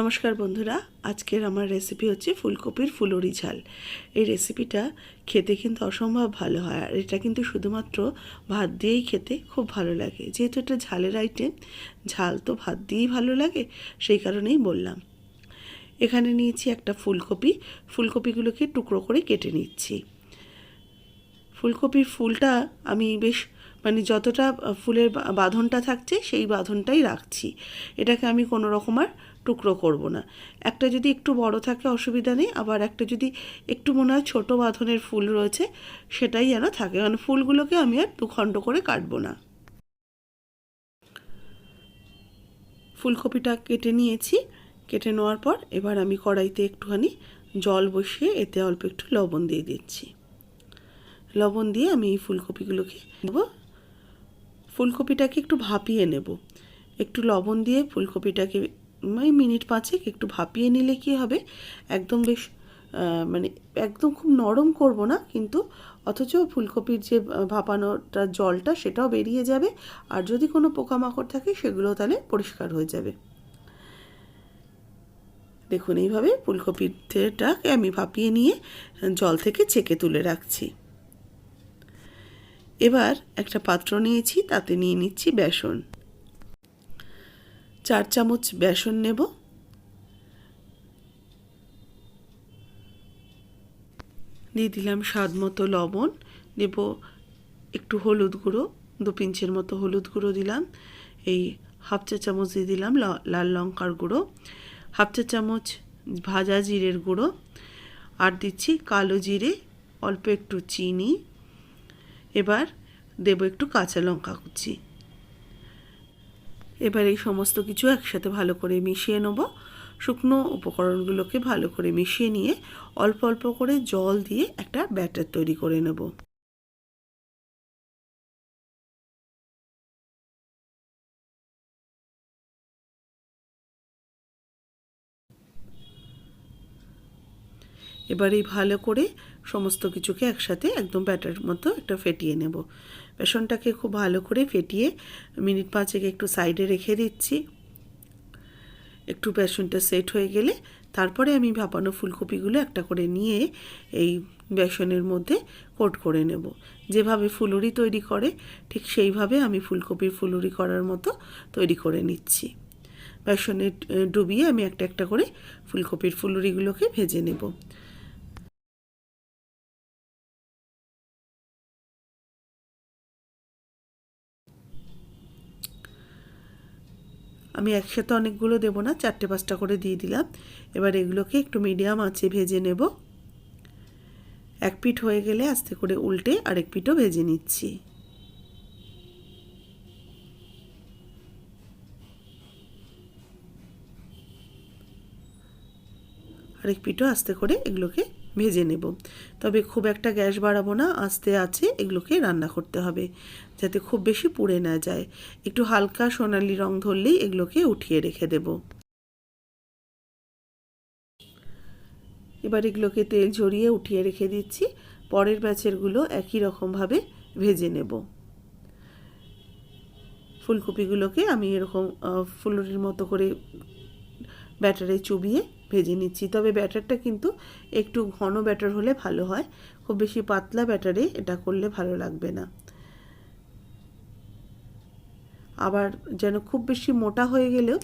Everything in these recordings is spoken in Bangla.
নমস্কার বন্ধুরা, আজকের আমার রেসিপি হচ্ছে ফুলকপির ফুলরি ঝাল। এই রেসিপিটা খেতে কিন্তু অসম্ভব ভালো হয় আর এটা কিন্তু শুধুমাত্র ভাত দিয়েই খেতে খুব ভালো লাগে। যেহেতু এটা ঝালের আইটেম ঝাল তো ভাত দিয়েই ভালো লাগে, সেই কারণেই বললাম। এখানে নিয়েছি একটা ফুলকপি, ফুলকপিগুলোকে টুকরো করে কেটে নিচ্ছি। ফুলকপির ফুলটা আমি বেশ মানে যতটা ফুলের বাঁধনটা থাকছে, সেই বাঁধনটাই রাখছি। এটাকে আমি কোনো রকম আর টুকরো করব না। একটা যদি একটু বড় থাকে অসুবিধা নেই, আবার একটা যদি একটু মনে হয় ছোটো বাঁধনের ফুল রয়েছে, সেটাই যেন থাকে। মানে ফুলগুলোকে আমি আর দুখণ্ড করে কাটবো না। ফুলকপিটা কেটে নিয়েছি। কেটে নেওয়ার পর এবার আমি কড়াইতে একটুখানি জল বসিয়ে এতে অল্প একটু লবণ দিয়ে দিচ্ছি। লবণ দিয়ে আমি এই ফুলকপিগুলোকে দেবো। ফুলকপিটাকে একটু ভাপিয়ে নেব। একটু লবণ দিয়ে ফুলকপিটাকে ওই মিনিট পাঁচেক একটু ভাপিয়ে নিলে কি হবে? একদম বেশ মানে একদম খুব নরম করব না, কিন্তু অথচ ফুলকপির যে ভাপানোটা জলটা সেটাও বেরিয়ে যাবে, আর যদি কোনো পোকামাকড় থাকে সেগুলো তাহলে পরিষ্কার হয়ে যাবে। দেখুন, এইভাবে ফুলকপিটাকে আমি ভাপিয়ে নিয়ে জল থেকে ছেঁকে তুলে রাখছি। এবার একটা পাত্র নিয়েছি, তাতে নিয়ে নিচ্ছি বেসন। চার চামচ বেসন নেব। দিয়ে দিলাম স্বাদ মতো লবণ। দেব একটু হলুদ গুঁড়ো, দু পিঞ্চের মতো হলুদ গুঁড়ো দিলাম। এই হাফ চা চামচ দিয়ে দিলাম লাল লঙ্কার গুঁড়ো। হাফ চা চামচ ভাজা জিরের গুঁড়ো। আর দিচ্ছি কালো জিরে, অল্প একটু চিনি। এবার দেব একটু কাঁচা লঙ্কা কুচি। এবার এই সমস্ত কিছু একসাথে ভালো করে মিশিয়ে নেব। শুকনো উপকরণগুলোকে ভালো করে মিশিয়ে নিয়ে অল্প অল্প করে জল দিয়ে একটা ব্যাটার তৈরি করে নেব। এবার এই ভালো করে সমস্ত কিছুকে একসাথে একদম ব্যাটার মতো একটা ফেটিয়ে নেব। বেসনটাকে খুব ভালো করে ফেটিয়ে মিনিট পাঁচেক একটু সাইডে রেখে দিচ্ছি। একটু বেসনটা সেট হয়ে গেলে তারপরে আমি ভাপানো ফুলকপিগুলো একটা করে নিয়ে এই বেসনের মধ্যে কোট করে নেব। যেভাবে ফুলুরি তৈরি করে, ঠিক সেইভাবে আমি ফুলকপির ফুলুরি করার মতো তৈরি করে নিচ্ছি। বেসনে ডুবিয়ে আমি একটা একটা করে ফুলকপির ফুলুরিগুলোকে ভেজে নেব। আমি একসাথে অনেকগুলো দেবো না, চারটে পাঁচটা করে দিয়ে দিলাম। এবার এগুলোকে একটু মিডিয়াম আঁচে ভেজে নেব। এক পিঠ হয়ে গেলে আস্তে করে উল্টে আরেক পিঠও ভেজে নিচ্ছি। আরেক পিঠও আস্তে করে এগুলোকে ভেজে নেব। তবে খুব একটা গ্যাস বাড়াবো না, আস্তে আছে, এগুলোকে রান্না করতে হবে, যাতে খুব বেশি পুড়ে না যায়। একটু হালকা সোনালি রং ধরলেই এগুলোকে উঠিয়ে রেখে দেব। এবার এগুলোকে তেল ঝরিয়ে উঠিয়ে রেখে দিচ্ছি। পরের ব্যাচেরগুলো একই রকমভাবে ভেজে নেব। ফুলকপিগুলোকে আমি এরকম ফুলুরির মতো করে ব্যাটারে চুবিয়ে ভেজে নিচ্ছি। তবে ব্যাটারটা কিন্তু একটু ঘন ব্যাটার হলে ভালো হয়। খুব বেশি পাতলা ব্যাটারে এটা করলে ভালো লাগবে না। আবার যেন খুব বেশি মোটা হয়ে গেলেও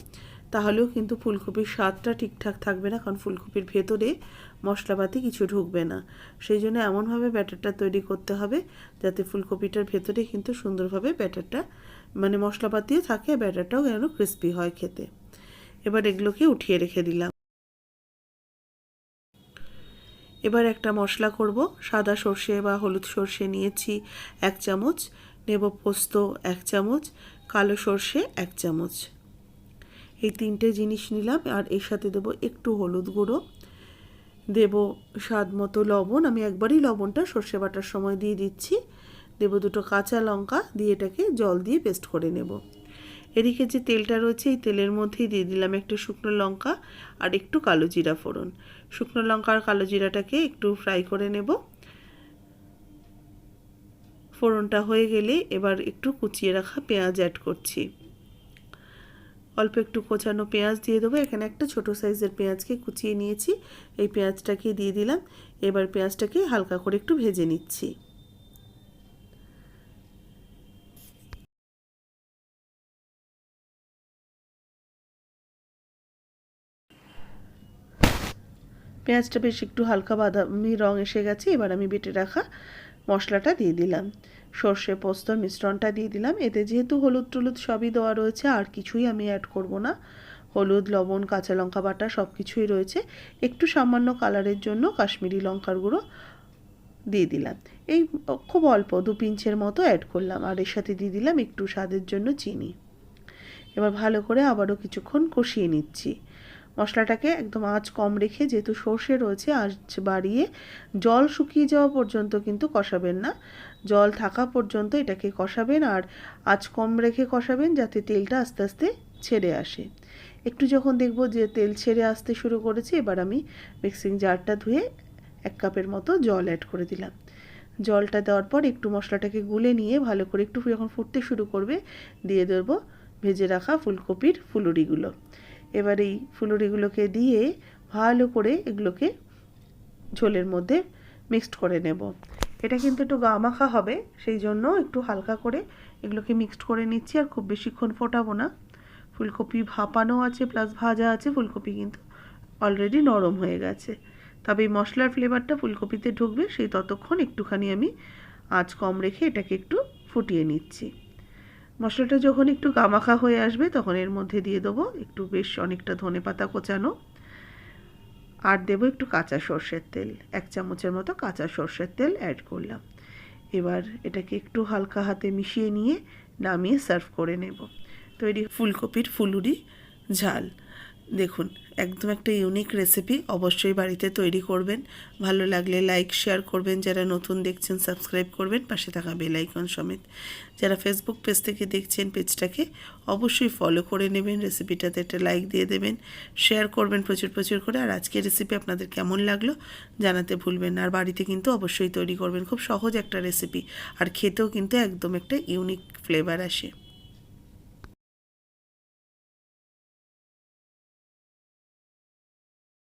তাহলেও কিন্তু ফুলকপির স্বাদটা ঠিকঠাক থাকবে না, কারণ ফুলকপির ভেতরে মশলাপাতি কিছু ঢুকবে না। সেই জন্য এমনভাবে ব্যাটারটা তৈরি করতে হবে যাতে ফুলকপিটার ভেতরে কিন্তু সুন্দরভাবে ব্যাটারটা মানে মশলাপাতিও থাকে, ব্যাটারটাও যেন ক্রিস্পি হয় খেতে। এবার এগুলোকে উঠিয়ে রেখে দিলাম। এবার একটা মশলা করব। সাদা সর্ষে বা হলুদ সর্ষে নিয়েছি এক চামচ, নেব পোস্ত এক চামচ, কালো সর্ষে এক চামচ। এই তিনটে জিনিস নিলাম আর এর সাথে দেব একটু হলুদ গুঁড়ো। দেব স্বাদ মতো লবণ। আমি একবারই লবণটা সর্ষে বাটার সময় দিয়ে দিচ্ছি। দেব দুটো কাঁচা লঙ্কা দিয়ে এটাকে জল দিয়ে পেস্ট করে নেব। এদিকে যে তেলটা রয়েছে, এই তেলের মধ্যেই দিয়ে দিলাম একটু শুকনো লঙ্কা আর একটু কালো জিরা ফোড়ন। শুকনো লঙ্কা আর কালো জিরাটাকে একটু ফ্রাই করে নেব। ফোড়নটা হয়ে গেলে এবার একটু কুচিয়ে রাখা পেঁয়াজ অ্যাড করছি। অল্প একটু কোচানো পেঁয়াজ দিয়ে দেবো। এখানে একটা ছোট সাইজের পেঁয়াজকে কুচিয়ে নিয়েছি। এই পেঁয়াজটাকে দিয়ে দিলাম। এবার পেঁয়াজটাকে হালকা করে একটু ভেজে নিচ্ছি। পেঁয়াজটা বেশ একটু হালকা বাদামি রং এসে গেছে, এবার আমি বেটে রাখা মশলাটা দিয়ে দিলাম। সর্ষে পোস্তর মিশ্রণটা দিয়ে দিলাম। এতে যেহেতু হলুদ টলুদ সবই দেওয়া রয়েছে, আর কিছুই আমি অ্যাড করব না। হলুদ, লবণ, কাঁচা লঙ্কা বাটা সব কিছুই রয়েছে। একটু সামান্য কালারের জন্য কাশ্মীরি লঙ্কার গুঁড়ো দিয়ে দিলাম। এই খুব অল্প, দু পিঞ্চের মতো অ্যাড করলাম, আর এর সাথে দিয়ে দিলাম একটু স্বাদের জন্য চিনি। এবার ভালো করে আবারও কিছুক্ষণ কষিয়ে নিচ্ছি। মশলাটাকে একদম আঁচ কম রেখে যেহেতু সর্ষে রয়েছে, আঁচ বাড়িয়ে জল শুকিয়ে যাওয়া পর্যন্ত কিন্তু কষাবেন না। জল থাকা পর্যন্ত এটাকে কষাবেন আর আঁচ কম রেখে কষাবেন যাতে তেলটা আস্তে আস্তে ছেড়ে আসে। একটু যখন দেখব যে তেল ছেড়ে আসতে শুরু করেছে, এবার আমি মিক্সিং জারটা ধুয়ে এক কাপের মতো জল অ্যাড করে দিলাম। জলটা দেওয়ার পর একটু মশলাটাকে গুলে নিয়ে ভালো করে একটু যখন ফুটতে শুরু করবে, দিয়ে দেবো ভেজে রাখা ফুলকপির ফুলুরিগুলো। এবার এই ফুলুরিগুলোকে দিয়ে ভালো করে এগুলোকে ঝোলের মধ্যে মিক্সড করে নেব। এটা কিন্তু একটু গামাখা হবে, সেই জন্য একটু হালকা করে এগুলোকে মিক্সড করে নিচ্ছি আর খুব বেশিক্ষণ ফোটাবো না। ফুলকপি ভাপানো আছে প্লাস ভাজা আছে, ফুলকপি কিন্তু অলরেডি নরম হয়ে গেছে। তবে এই মশলার ফ্লেভারটা ফুলকপিতে ঢুকবে, সেই ততক্ষণ একটুখানি আমি আঁচ কম রেখে এটাকে একটু ফুটিয়ে নিচ্ছি। মশলাটা যখন একটু গামাখা হয়ে আসবে, তখন এর মধ্যে দিয়ে দেবো একটু বেশ অনেকটা ধনে পাতা কোচানো। আর দেবো একটু কাঁচা সর্ষের তেল, এক চামচের মতো কাঁচা সর্ষের তেল অ্যাড করলাম। এবার এটাকে একটু হালকা হাতে মিশিয়ে নিয়ে নামিয়ে সার্ভ করে নেব। তৈরি ফুলকপির ফুলুরি ঝাল। দেখুন, একদম একটা ইউনিক রেসিপি অবশ্যই বাড়িতে তৈরি করবেন। ভালো লাগলে লাইক শেয়ার করবেন। যারা নতুন দেখছেন সাবস্ক্রাইব করবেন। পাশে থাকা বেলাইকন সমেত। যারা ফেসবুক পেজ থেকে দেখছেন পেজটাকে অবশ্যই ফলো করে নেবেন। রেসিপিটাতে একটা লাইক দিয়ে দেবেন। শেয়ার করবেন প্রচুর প্রচুর করে। আর আজকের রেসিপি আপনাদের কেমন লাগল জানাতে ভুলবেন আর বাড়িতে কিন্তু অবশ্যই তৈরি করবেন। খুব সহজ একটা রেসিপি আর খেতেও কিন্তু একদম একটা ইউনিক ফ্লেভার আসে।